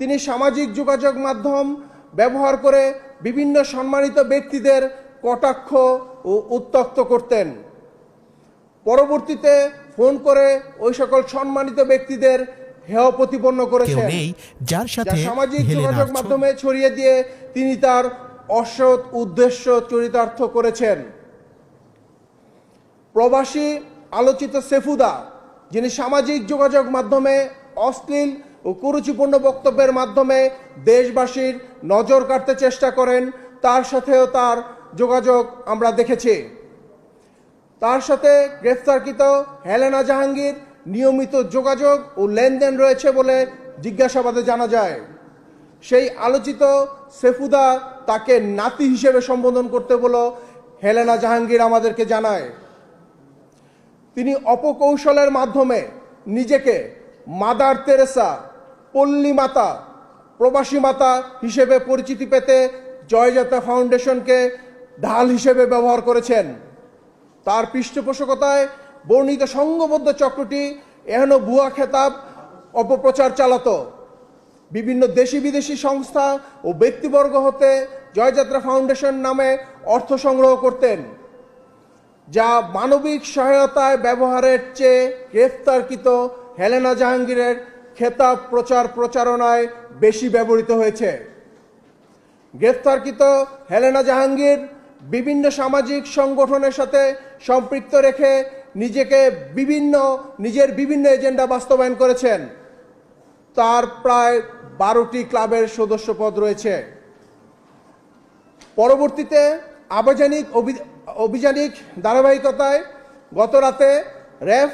তিনি সামাজিক যোগাযোগ মাধ্যম ব্যবহার করে বিভিন্ন সম্মানিত ব্যক্তিদের কটাক্ষ ও উত্তক্ত করতেন। পরবর্তীতে ফোন করে ওই সকল সম্মানিত ব্যক্তিদের হেয় প্রতিপন্ন করেছেন। যার সাথে সামাজিক যোগাযোগ মাধ্যমে ছড়িয়ে দিয়ে তিনি তার অসৎ উদ্দেশ্য চরিতার্থ করেছেন। প্রবাসী আলোচিত সেফুদা যিনি সামাজিক যোগাযোগ মাধ্যমে অশ্লীল ও কুরুচিপূর্ণ বক্তব্যের মাধ্যমে দেশবাসীর নজর কাটতে চেষ্টা করেন। তার সাথেও তার যোগাযোগ আমরা দেখেছি। তার সাথে গ্রেফতারকৃত হেলেনা জাহাঙ্গীর নিয়মিত যোগাযোগ ও লেনদেন রয়েছে বলে জিজ্ঞাসাবাদে জানা যায়। সেই আলোচিত সেফুদা তাকে নাতি হিসেবে সম্বোধন করতে বলো হেলেনা জাহাঙ্গীর আমাদেরকে জানায়। তিনি অপকৌশলের মাধ্যমে নিজেকে মাদার তেরেসা পল্লী মাতা, প্রবাসী মাতা হিসেবে পরিচিতি পেতে জয়যাত্রা ফাউন্ডেশনকে ঢাল হিসেবে ব্যবহার করেছেন। তার পৃষ্ঠপোষকতায় বর্ণিত সংঘবদ্ধ চক্রটি এহেন ভুয়া খেতাব অপপ্রচার চালাত। বিভিন্ন দেশি বিদেশি সংস্থা ও ব্যক্তিবর্গ হতে জয়যাত্রা ফাউন্ডেশন নামে অর্থ সংগ্রহ করতেন, যা মানবিক সহায়তায় ব্যবহারের চেয়ে গ্রেফতারকৃত হেলেনা জাহাঙ্গীরের খেতাব প্রচার প্রচারণায় বেশি ব্যবহৃত হয়েছে। গ্রেফতারকৃত হেলেনা জাহাঙ্গীর বিভিন্ন সামাজিক সংগঠনের সাথে সম্পৃক্ত রেখে নিজেকে বিভিন্ন, নিজের বিভিন্ন এজেন্ডা বাস্তবায়ন করেছেন। তার প্রায় বারোটি ক্লাবের সদস্যপদ রয়েছে। পরবর্তীতে আবাজানিক অভি- অভিযানিক ধারাবাহিকতায় গত রাতে র্যাফ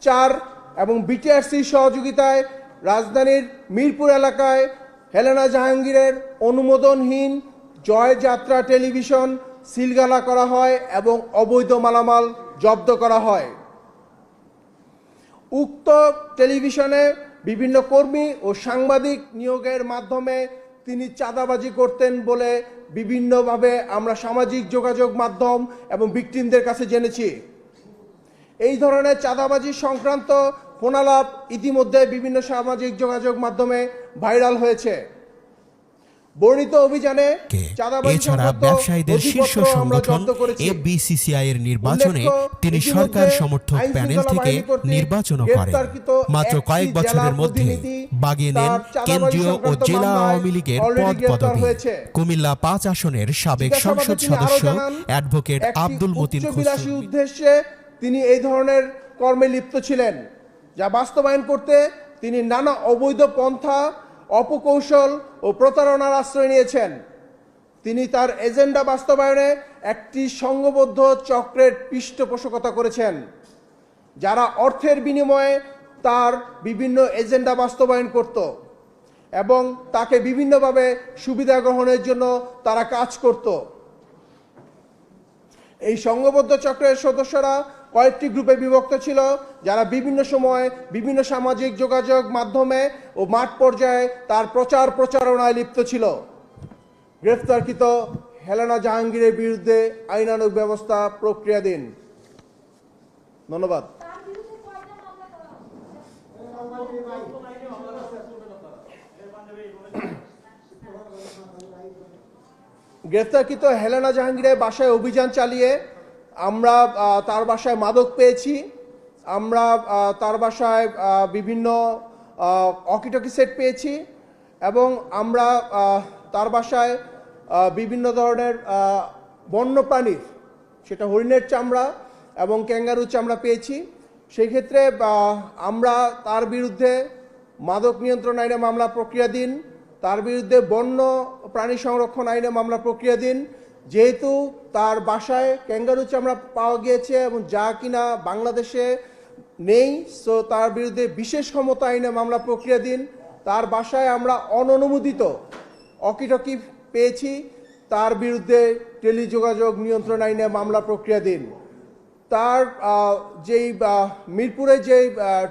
চার এবং বিটিআরসি সহযোগিতায় রাজধানীর মিরপুর এলাকায় হেলেনা জাহাঙ্গীরের অনুমোদনহীন জয়যাত্রা টেলিভিশন সিলগালা করা হয় এবং অবৈধ মালামাল জব্দ করা হয়। উক্ত টেলিভিশনে বিভিন্ন কর্মী ও সাংবাদিক নিয়োগের মাধ্যমে তিনি চাঁদাবাজি করতেন বলে বিভিন্নভাবে আমরা সামাজিক যোগাযোগ মাধ্যম এবং ভিকটিমদের কাছে জেনেছি। এই ধরনের চাঁদাবাজি সংক্রান্ত ফোনালাপ ইতিমধ্যে বিভিন্ন সামাজিক যোগাযোগ মাধ্যমে ভাইরাল হয়েছে। বর্ণিত অভিযানে এছাড়া ব্যবসায়ীদের শীর্ষ সংগঠন এফবিসিসিআই এর নির্বাচনে তিনি সরকার সমর্থক প্যানেল থেকে কর্তৃক করেন। মাত্র কয়েক বছরের মধ্যে বাগিয়ে নেন কেন্দ্রীয় ও জেলা আওয়ামী লীগের পদ পদবি। কুমিল্লা পাঁচ আসনের সাবেক সংসদ সদস্য অ্যাডভোকেট আব্দুল মতিন উদ্দেশ্যে তিনি এই ধরনের কর্মে লিপ্ত ছিলেন। যা বাস্তবায়ন করতে তিনি নানা অবৈধ পন্থা, অপকৌশল ও প্রতারণার আশ্রয় নিয়েছেন। তিনি তার এজেন্ডা বাস্তবায়নে একটি সংঘবদ্ধ চক্রের পৃষ্ঠপোষকতা করেছেন, যারা অর্থের বিনিময়ে তার বিভিন্ন এজেন্ডা বাস্তবায়ন করত এবং তাকে বিভিন্নভাবে সুবিধা গ্রহণের জন্য তারা কাজ করত। এই সংঘবদ্ধ চক্রের সদস্যরা কয়েকটি গ্রুপে বিভক্ত ছিল, যারা বিভিন্ন সময় বিভিন্ন সামাজিক যোগাযোগ মাধ্যমে ও মাঠ পর্যায়ে তার প্রচার প্রচারণায় লিপ্ত ছিল। গ্রেফতারকৃত হেলেনা জাহাঙ্গীরের বিরুদ্ধে আইনানুগ ব্যবস্থা প্রক্রিয়াধীন ধন্যবাদ। গ্রেফতারকৃত হেলেনা জাহাঙ্গীরের বাসায় অভিযান চালিয়ে আমরা তার বাসায় মাদক পেয়েছি। আমরা তার বাসায় বিভিন্ন অকিটকি সেট পেয়েছি এবং আমরা তার বাসায় বিভিন্ন ধরনের আহ, বন্য প্রাণীর সেটা হরিণের চামড়া এবং ক্যাঙ্গারু চামড়া পেয়েছি। সেই ক্ষেত্রে আমরা তার বিরুদ্ধে মাদক নিয়ন্ত্রণ আইনে মামলা প্রক্রিয়াধীন তার বিরুদ্ধে বন্য প্রাণী সংরক্ষণ আইনে মামলা প্রক্রিয়াধীন যেহেতু তার বাসায় ক্যাঙ্গারু চামড়া পাওয়া গিয়েছে এবং যা কিনা বাংলাদেশে নেই সো তার বিরুদ্ধে বিশেষ ক্ষমতা আইনে মামলা প্রক্রিয়া দিন। তার বাসায় আমরা অননুমোদিত অকিটকি পেয়েছি। তার বিরুদ্ধে টেলিযোগাযোগ নিয়ন্ত্রণ আইনে মামলা প্রক্রিয়া দিন। তার যেই মিরপুরে যে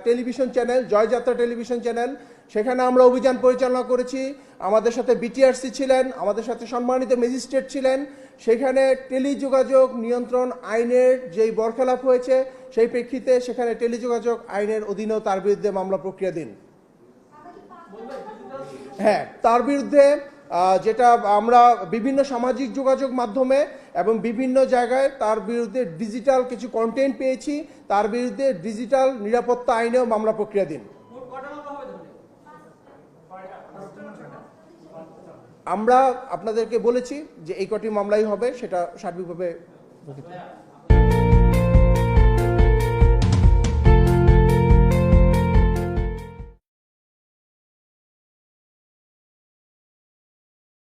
television channel, Joyjatra television channel, সেখানে আমরা অভিযান পরিচালনা করেছি। আমাদের সাথে বিটিআরসি ছিলেন, আমাদের সাথে সম্মানিত ম্যাজিস্ট্রেট ছিলেন। সেখানে টেলিযোগাযোগ নিয়ন্ত্রণ আইনের যেই বরখেলাপ হয়েছে, সেই প্রেক্ষিতে সেখানে টেলিযোগাযোগ আইনের অধীনেও তার বিরুদ্ধে মামলা প্রক্রিয়াধীন হ্যাঁ তার বিরুদ্ধে যেটা আমরা বিভিন্ন সামাজিক যোগাযোগ মাধ্যমে এবং বিভিন্ন জায়গায় তার বিরুদ্ধে ডিজিটাল কিছু কন্টেন্ট পেয়েছি, তার বিরুদ্ধে ডিজিটাল নিরাপত্তা আইনেও মামলা প্রক্রিয়া দিন আমরা আপনাদেরকে বলেছি যে এই কটি মামলাই হবে সেটা সার্বিকভাবে